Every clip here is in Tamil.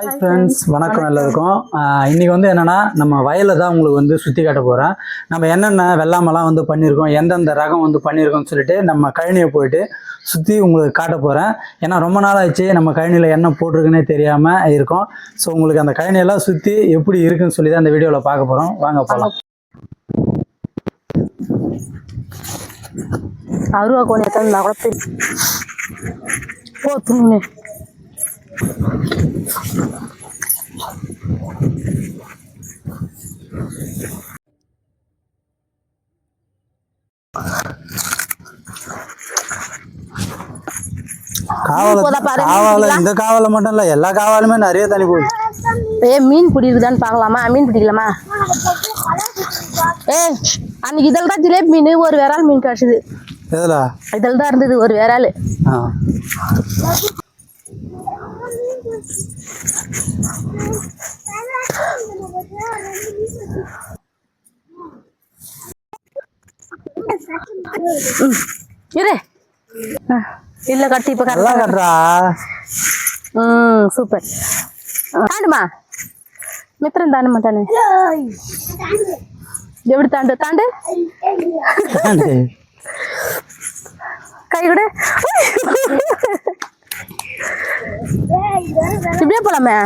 ஹாய் ஃப்ரெண்ட்ஸ் வணக்கம் எல்லாருக்கும். ஆஹ் இன்னைக்கு வந்து என்னன்னா நம்ம வயலை தான் உங்களுக்கு வந்து சுற்றி காட்ட போகிறேன் நம்ம என்னென்ன வெள்ளாமெல்லாம் வந்து பண்ணியிருக்கோம் எந்தெந்த ரகம் வந்து பண்ணியிருக்கோம்னு சொல்லிட்டு நம்ம கழனியை போயிட்டு சுற்றி உங்களுக்கு காட்ட போகிறேன் ஏன்னா ரொம்ப நாள் ஆச்சு நம்ம கழனியில் என்ன போட்டிருக்குன்னே தெரியாமல் இருக்கோம். ஸோ உங்களுக்கு அந்த கழனியெல்லாம் சுற்றி எப்படி இருக்குன்னு சொல்லி தான் அந்த வீடியோவில் பார்க்க போகிறோம் வாங்க போகலாம் அருவா கோணி எத்தனை கூட போ துணி காவலை இந்த காவால மட்டும் இல்லை எல்லா காவாலுமே நிறைய தண்ணி போகுது. ஏ மீன் பிடிக்குதான்னு பார்க்கலாமா? மீன் பிடிக்கலாமா? ஏ அன்னைக்கு இதில் தான் ஜிலேபி மீன் ஒரு விரால் மீன் கிடச்சிது. இதில் தான் இருந்தது ஒரு விரால். இரு. இல்ல கட்டி இப்போ நல்லா கரெக்டாக கட்டுறா ம் சூப்பர். தாண்டுமா? மித்திரம் தாண்டு. மாட்டானே எப்படி தாண்டு? தாண்டு. கை கொடு. இப்படியே போலாமே?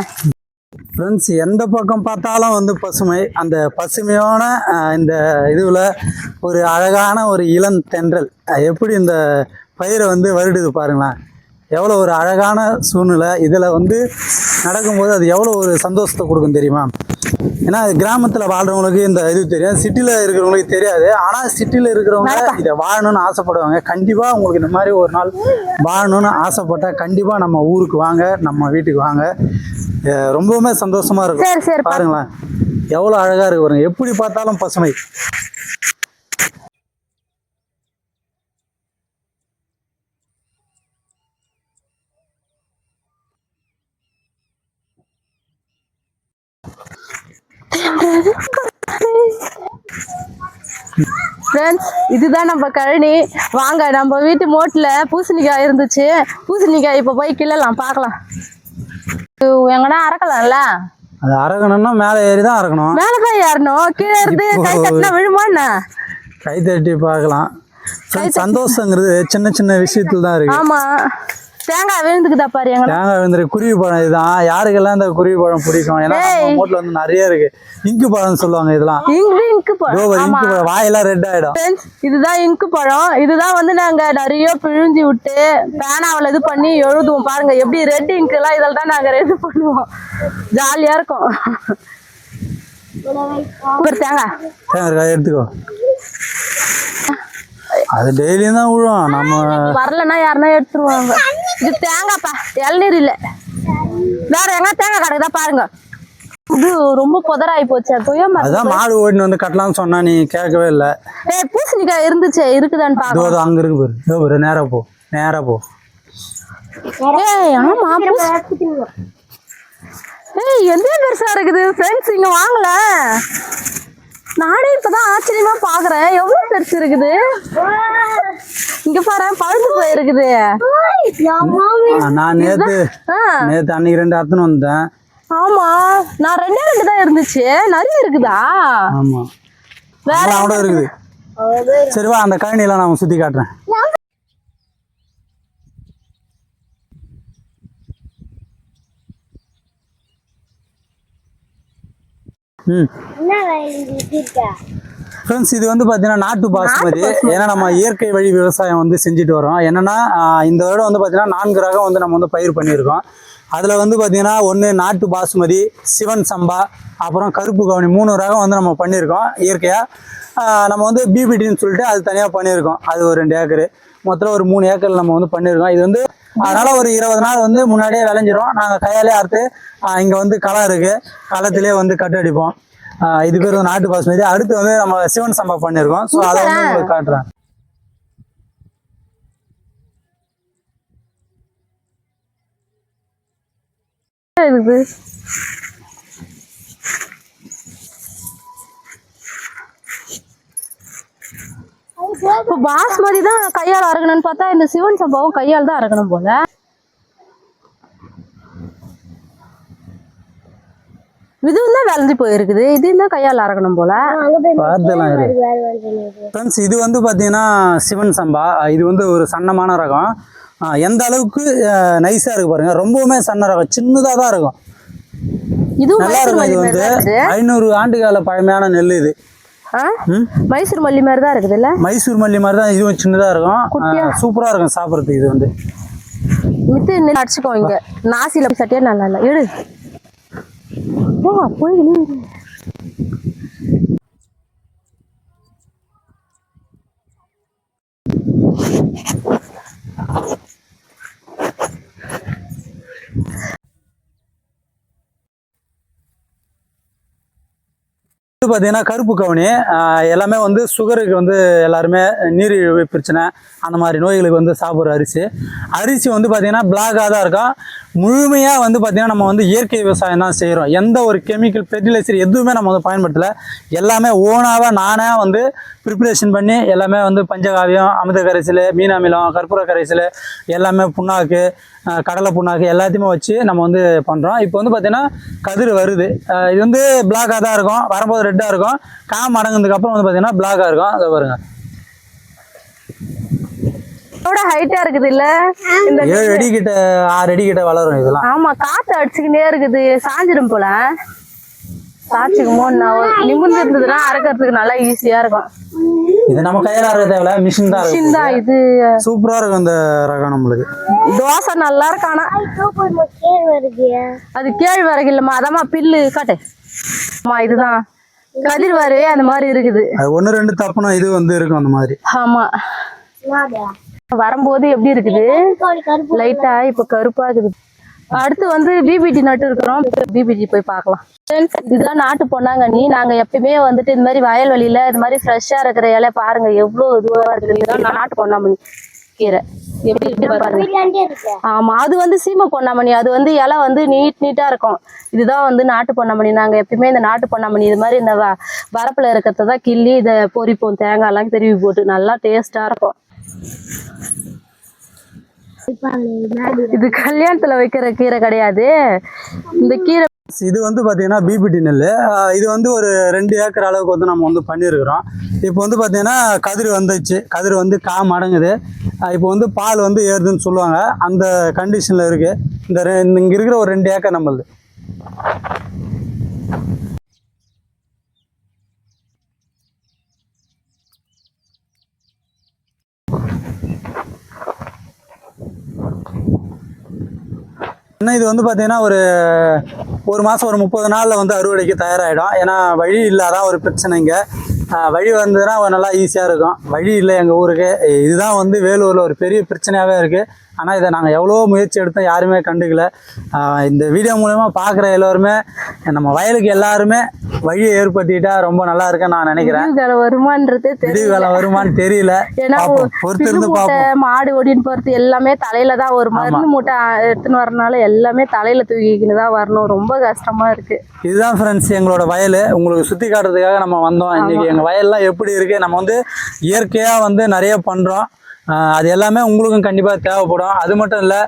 ஃப்ரெண்ட்ஸ் எந்த பக்கம் பார்த்தாலும் வந்து பசுமை. அந்த பசுமையான இந்த இதுவில் ஒரு அழகான ஒரு இளம் தென்றல். எப்படி இந்த பயிரை வந்து வருடுது பாருங்களேன். எவ்வளோ ஒரு அழகான சூழ்நிலை. இதில் வந்து நடக்கும்போது அது எவ்வளோ ஒரு சந்தோஷத்தை கொடுக்கும் தெரியுமா? ஏன்னா கிராமத்தில் வாழ்கிறவங்களுக்கு இந்த இது தெரியும் சிட்டியில் இருக்கிறவங்களுக்கு தெரியாது. ஆனால் சிட்டியில் இருக்கிறவங்க இதை வாழணும்னு ஆசைப்படுவாங்க. கண்டிப்பாக உங்களுக்கு இந்த மாதிரி ஒரு நாள் வாழணும்னு ஆசைப்பட்டால் கண்டிப்பாக நம்ம ஊருக்கு வாங்க நம்ம வீட்டுக்கு வாங்க. ரொம்பவுமே சந்தோஷமா சரி, இருக்கும் பாருங்களேன். எவ்வளோ அழகா இருக்கு பாருங்க. எப்படி பார்த்தாலும் பசுமை. ஃப்ரெண்ட்ஸ் இதுதான் நம்ம கழனி. வாங்க நம்ம வீட்டு மோட்டில் பூசணிக்காய் இருந்துச்சு. பூசணிக்காய் இப்போ போய் கிள்ளலாம் பார்க்கலாம். எங்கன்னா அறக்கலாம்ல? அது அறக்கணும்னா மேலே ஏறி தான் அறக்கணும். மேலே போய் ஏறணும். கீழே இருந்து கை கட்டினா விழுமா என்ன? கை தட்டி பார்க்கலாம். சந்தோஷங்கிறது சின்ன சின்ன விஷயத்துல தான் இருக்கு. ஆமா. தேங்காய் விழுந்துக்குதா பாரு எங்க தேங்காய் விழுந்துரு குருவி பழம் இதுதான். யாருக்கெல்லாம் இந்த குருவி பழம் பிடிக்கும்? ஏன்னா நம்ம வந்து நிறைய இருக்கு. இங்கு பழம்னு சொல்லுவாங்க இதெல்லாம். இங்கு இங்கு பழம். இங்கு பழம். வாயெல்லாம் ரெட் ஆயிடும். Friends, இதுதான் இங்கு பழம். இதுதான் வந்து நாங்க நிறைய பிழிஞ்சு விட்டு பேனாவில் இது பண்ணி எழுதுவோம். பாருங்க எப்படி ரெட் இங்க் எல்லாம் இதில் தான் நாங்க இது பண்ணுவோம். ஜாலியா இருக்கும். ஒரு தேங்காய். தேங்காய் காய் எடுத்துக்கோ. அது டெய்லியும் தான் விழும். நம்ம வரலன்னா யாருன்னா எடுத்துருவாங்க. இது தேங்காய்ப்பா இளநீர் இல்ல. வேற எங்க தேங்காய் கிடைக்குதா பாருங்க. இது ரொம்ப புதராகி போச்சு. தொய்ய மரம் அதான் மாடு ஓடின்னு வந்து கட்டலாம்னு சொன்னா நீ கேட்கவே இல்லை. ஏய் பூசணிக்காய் இருந்துச்சு இருக்குதான்னு இதோ அங்க இருக்கு பாரு. இதோ பாரு நேரா போ. நேரா போ. ஏய் ஆமா ஏய் எந்த பெருசா இருக்குது. ஃப்ரெண்ட்ஸ் இங்க வாங்கல. நானே இப்பதான் ஆச்சரியமா பாக்குறேன். எவ்வளவு பெருசு இருக்குது? இங்க பாரு பழுத்து போயிருக்குது. நான் நேத்து நேத்து அன்னைக்கு ரெண்டு அத்தனை வந்தேன். ஆமா நான் ரெண்டே ரெண்டு தான் இருந்துச்சு. நிறைய இருக்குதா? ஆமா. வேற இருக்குது. சரி வா அந்த கழனியெல்லாம் நான் சுத்தி காட்டுறேன். ம். ஃப்ரெண்ட்ஸ் இது வந்து பார்த்தீங்கன்னா நாட்டு பாசுமதி ஏன்னா நம்ம இயற்கை வழி விவசாயம் வந்து செஞ்சுட்டு வரோம் என்னன்னா இந்த வருடம் வந்து பார்த்தீங்கன்னா நான்கு ரகம் வந்து நம்ம வந்து பயிர் பண்ணியிருக்கோம். அதில் வந்து பார்த்தீங்கன்னா ஒன்று நாட்டு பாசுமதி சிவன் சம்பா அப்புறம் கருப்பு கவுனி மூணு ரகம் வந்து நம்ம பண்ணியிருக்கோம் இயற்கையாக நம்ம வந்து பிபிடின்னு சொல்லிட்டு அது தனியாக பண்ணியிருக்கோம். அது ஒரு ரெண்டு ஏக்கரு. மொத்தம் ஒரு மூணு ஏக்கர் நம்ம வந்து பண்ணியிருக்கோம். இது வந்து அதனால ஒரு இருபது நாள் வந்து முன்னாடியே விளைஞ்சிரும். நாங்கள் கையாலே அறுத்து இங்கே வந்து களம் இருக்கு. களத்திலே வந்து கட்டு அடிப்போம். இது பேர் வந்து நாட்டு பாஸ்மதி அடுத்து வந்து நம்ம சிவன் சம்பா பண்ணியிருக்கோம் ஸோ அதை வந்து உங்களுக்கு காட்டுறேன். இருக்குது இப்போ பாஸ்மதி தான் கையால் அறக்கணும்னு பார்த்தா இந்த சிவன் சம்பாவும் கையால் தான் அறக்கணும் போல. இதுவும் தான் விளைஞ்சு போயிருக்குது. இதையும் தான் கையால் அறக்கணும் போல. ஃப்ரெண்ட்ஸ் இது வந்து பார்த்தீங்கன்னா சிவன் சம்பா. இது வந்து ஒரு சன்னமான ரகம். எந்த அளவுக்கு நைஸாக இருக்கு பாருங்க. ரொம்பவுமே சன்ன ரகம். சின்னதாக தான் இருக்கும். இதுவும் நல்லா இருக்கும். இது வந்து ஐநூறு ஆண்டு கால பழமையான நெல் இது. மைசூர் மல்லி மாதிரி தான் இருக்குது இல்ல மைசூர் மல்லி மாதிரி தான் இதுவும் சின்னதாக இருக்கும். சூப்பராக இருக்கும் சாப்பிட்றதுக்கு இது வந்து. மித்து நெல் அடிச்சுக்கோ இங்க. நாசில சட்டியா நல்லா இல்லை. எடு ஓ போய் அடுத்து பார்த்தீங்கன்னா கருப்பு கவுனி எல்லாமே வந்து சுகருக்கு வந்து எல்லாருமே நீரிழிவு பிரச்சனை அந்த மாதிரி நோய்களுக்கு வந்து சாப்பிட்ற அரிசி. அரிசி வந்து பார்த்தீங்கன்னா பிளாகாக தான் இருக்கும். முழுமையாக வந்து பார்த்தீங்கன்னா நம்ம வந்து இயற்கை விவசாயம் தான் செய்கிறோம் எந்த ஒரு கெமிக்கல் ஃபெர்டிலைசர் எதுவுமே நம்ம வந்து பயன்படுத்தலை. எல்லாமே ஓனாக நானே வந்து ப்ரிப்பரேஷன் பண்ணி எல்லாமே வந்து பஞ்சகாவியம் அமிர்த கரைசல் மீனாமிலம் கற்பூர கரைசல் எல்லாமே புண்ணாக்கு கடலை புண்ணாக்கு எல்லாத்தையுமே வச்சு நம்ம வந்து பண்ணுறோம் இப்போ வந்து பார்த்தீங்கன்னா கதிர் வருது. இது வந்து பிளாக்காக தான் இருக்கும். வரும்போது ரெட்டாக இருக்கும். காம் அடங்குனதுக்கு அப்புறம் வந்து பார்த்தீங்கன்னா பிளாக்காக இருக்கும். அதை பாருங்க. இதோட ஹைட்டா இருக்குது இல்ல? இந்த ஏழு அடி கிட்ட ஆறு அடி கிட்ட வளரும் இதெல்லாம். ஆமா காத்து அடிச்சுக்கிட்டே இருக்குது. சாஞ்சிடும் போல. நிமிர்ந்து இருந்ததுன்னா அறக்கிறதுக்கு நல்லா ஈஸியா இருக்கும். இது நம்ம கையில் அறுக்க தேவையில்ல. மிஷின் தான் இருக்கும் சிந்தா இது. சூப்பராக இருக்கும் இந்த ரகம் நம்மளுக்கு. தோசை நல்லா இருக்கானா அது கேழ்வரகு இல்லம்மா. அதாம்மா பில்லு. காட்டு. அம்மா இதுதான். கதிர்வாரு அந்த மாதிரி இருக்குது. அது ஒன்று ரெண்டு தப்புனா இது வந்து இருக்கும் அந்த மாதிரி. ஆமா. வரும்போது எப்படி இருக்குது? லைட்டா இப்ப கருப்பா இருக்குது. அடுத்து வந்து பிபிடி நட்டு இருக்கிறோம். பிபிடி போய் பார்க்கலாம். இதுதான் நாட்டு பொன்னாங்கண்ணி நாங்க எப்பயுமே வந்துட்டு இந்த மாதிரி வயல்வெளியில இது மாதிரி ஃப்ரெஷ்ஷா இருக்கிற இலை பாருங்க. எவ்வளவு இதுவா இருக்குது. நாட்டு பொன்னாமணி கீரை. எப்படி இருக்கு பாருங்க. ஆமா அது வந்து சீமை பொன்னாமணி. அது வந்து இலை வந்து நீட் நீட்டா இருக்கும். இதுதான் வந்து நாட்டு பொன்னாமணி. நாங்க எப்பயுமே இந்த நாட்டு பொன்னாமணி இது மாதிரி இந்த வரப்புல இருக்கிறத தான் கிள்ளி இதை பொரிப்போம் தேங்காய் எல்லாம் திருவி போட்டு நல்லா டேஸ்டா இருக்கும். இது கல்யாணத்துல வைக்கிற கீரை கிடையாது. இந்த கீரை இது வந்து பார்த்தீங்கன்னா பிபிடி நெல். இது வந்து ஒரு ரெண்டு ஏக்கர் அளவுக்கு வந்து நம்ம வந்து பண்ணியிருக்கிறோம் இப்போ வந்து பார்த்தீங்கன்னா கதிர் வந்துச்சு. கதிர் வந்து கா மடங்குது. இப்போ வந்து பால் வந்து ஏறுதுன்னு சொல்லுவாங்க. அந்த கண்டிஷனில் இருக்குது இந்த ரெ- இங்கே இருக்கிற ஒரு ரெண்டு ஏக்கர் நம்மளுது. ஆனால் இது வந்து பார்த்தீங்கன்னா ஒரு ஒரு மாதம் ஒரு முப்பது நாளில் வந்து அறுவடைக்கு தயாராகிடும் ஏன்னா வழி இல்லாத ஒரு பிரச்சனை இங்கே. வழி வந்ததுன்னா நல்லா ஈஸியாக இருக்கும். வழி இல்லை எங்கள் ஊருக்கு. இதுதான் வந்து வேலூரில் ஒரு பெரிய பிரச்சனையாகவே இருக்குது ஆனால் இதை நாங்கள் எவ்வளோ முயற்சி எடுத்தோம் யாருமே கண்டுக்கல. இந்த வீடியோ மூலயமா பார்க்குற எல்லோருமே நம்ம வயலுக்கு எல்லாருமே வழியை ஏற்படுத்திக்கிட்டா ரொம்ப நல்லா இருக்குன்னு நான் நினைக்கிறேன். விடிவு வருமானது காலம் வருமான்னு தெரியல. ஏன்னா பொறுத்து பார்ப்போம். மாடு ஓடின்னு போறது எல்லாமே தலையில தான் ஒரு மருந்து மூட்டை எடுத்துன்னு வரனால எல்லாமே தலையில தூக்கிக்கின்னு தான் வரணும். ரொம்ப கஷ்டமா இருக்கு. இதுதான் ஃப்ரெண்ட்ஸ் எங்களோட வயல். உங்களுக்கு சுற்றி காட்டுறதுக்காக நம்ம வந்தோம். இன்னைக்கு எங்கள் வயல்லாம் எப்படி இருக்குது நம்ம வந்து இயற்கையாக வந்து நிறைய பண்ணுறோம் அது எல்லாமே உங்களுக்கும் கண்டிப்பாக தேவைப்படும். அது மட்டும் இல்லை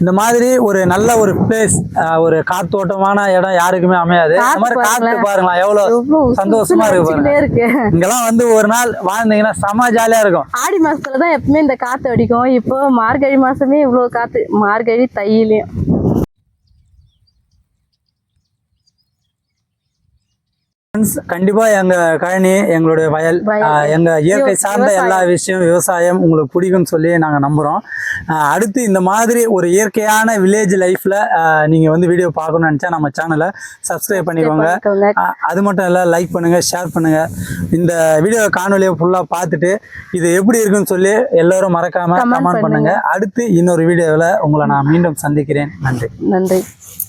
இந்த மாதிரி ஒரு நல்ல ஒரு பிளேஸ் ஒரு காத்தோட்டமான இடம் யாருக்குமே அமையாது. இந்த மாதிரி காத்து பாருங்களா எவ்வளோ எவ்வளவு சந்தோஷமா இருக்கு பாருங்க. இங்கெல்லாம் வந்து ஒரு நாள் வாழ்ந்தீங்கன்னா செம ஜாலியாக இருக்கும். ஆடி மாசத்துல தான் எப்பவுமே இந்த காத்து அடிக்கும். இப்போ மார்கழி மாசமே இவ்வளவு காத்து. மார்கழி தையிலையும் ஃப்ரெண்ட்ஸ் கண்டிப்பாக எங்கள் கழனி எங்களுடைய வயல் வயல். ஆஹ் எங்க இயற்கை சார்ந்த எல்லா விஷயம் விவசாயம் உங்களுக்கு பிடிக்கும்னு சொல்லி நாங்கள் நம்புகிறோம் அடுத்து இந்த மாதிரி ஒரு இயற்கையான வில்லேஜ் லைஃப்பில் நீங்கள் வந்து வீடியோ பார்க்கணும்னு நினச்சா நம்ம சேனலை சப்ஸ்கிரைப் பண்ணிக்கோங்க. அது மட்டும் இல்லை லைக் பண்ணுங்கள் ஷேர் பண்ணுங்கள் இந்த வீடியோ காணொலியை ஃபுல்லாக பார்த்துட்டு இது எப்படி இருக்குன்னு சொல்லி எல்லோரும் மறக்காமல் Comment கமெண்ட் பண்ணுங்கள் அடுத்து இன்னொரு வீடியோவில் உங்களை நான் மீண்டும் சந்திக்கிறேன். நன்றி. நன்றி.